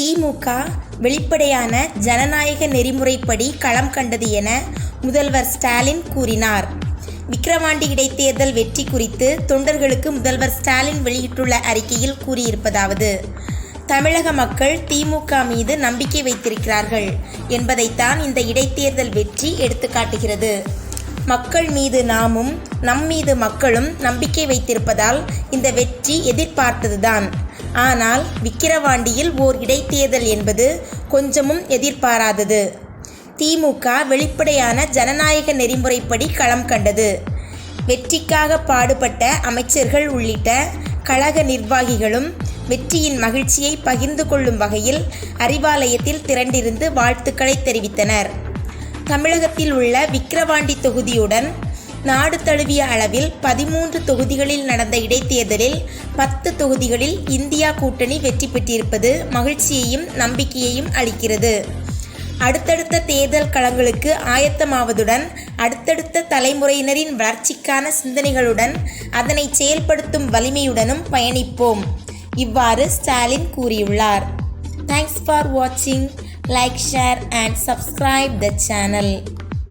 திமுக வெளிப்படையான ஜனநாயக நெறிமுறைப்படி களம் கண்டது என முதல்வர் ஸ்டாலின் கூறினார். விக்கிரவாண்டி இடைத்தேர்தல் வெற்றி குறித்து தொண்டர்களுக்கு முதல்வர் ஸ்டாலின் வெளியிட்டுள்ள அறிக்கையில் கூறியிருப்பதாவது தமிழக மக்கள் திமுக மீது நம்பிக்கை வைத்திருக்கிறார்கள் என்பதைத்தான் இந்த இடைத்தேர்தல் வெற்றி எடுத்துக்காட்டுகிறது. மக்கள் மீது நாமும் நம் மீது மக்களும் நம்பிக்கை வைத்திருப்பதால் இந்த வெற்றி எதிர்பார்த்ததுதான். ஆனால் விக்கிரவாண்டியில் ஓர் இடைத்தேர்தல் என்பது கொஞ்சமும் எதிர்பாராதது. திமுக வெளிப்படையான ஜனநாயக நெறிமுறைப்படி களம் கண்டது. வெற்றிக்காக பாடுபட்ட அமைச்சர்கள் உள்ளிட்ட கழக நிர்வாகிகளும் வெற்றியின் மகிழ்ச்சியை பகிர்ந்து கொள்ளும் வகையில் அறிவாலயத்தில் திரண்டிருந்து வாழ்த்துக்களை தெரிவித்தனர். தமிழகத்தில் உள்ள விக்கிரவாண்டி தொகுதியுடன் நாடு தழுவிய அளவில் பதிமூன்று தொகுதிகளில் நடந்த இடைத்தேர்தலில் பத்து தொகுதிகளில் இந்தியா கூட்டணி வெற்றி பெற்றிருப்பது மகிழ்ச்சியையும் நம்பிக்கையையும் அளிக்கிறது. அடுத்தடுத்த தேர்தல் களங்களுக்கு ஆயத்தமாவதுடன் அடுத்தடுத்த தலைமுறையினரின் வளர்ச்சிக்கான சிந்தனைகளுடன் அதனை செயல்படுத்தும் வலிமையுடனும் பயணிப்போம். இவ்வாறு ஸ்டாலின் கூறியுள்ளார். தேங்க்ஸ் ஃபார் வாட்சிங் like share and subscribe the channel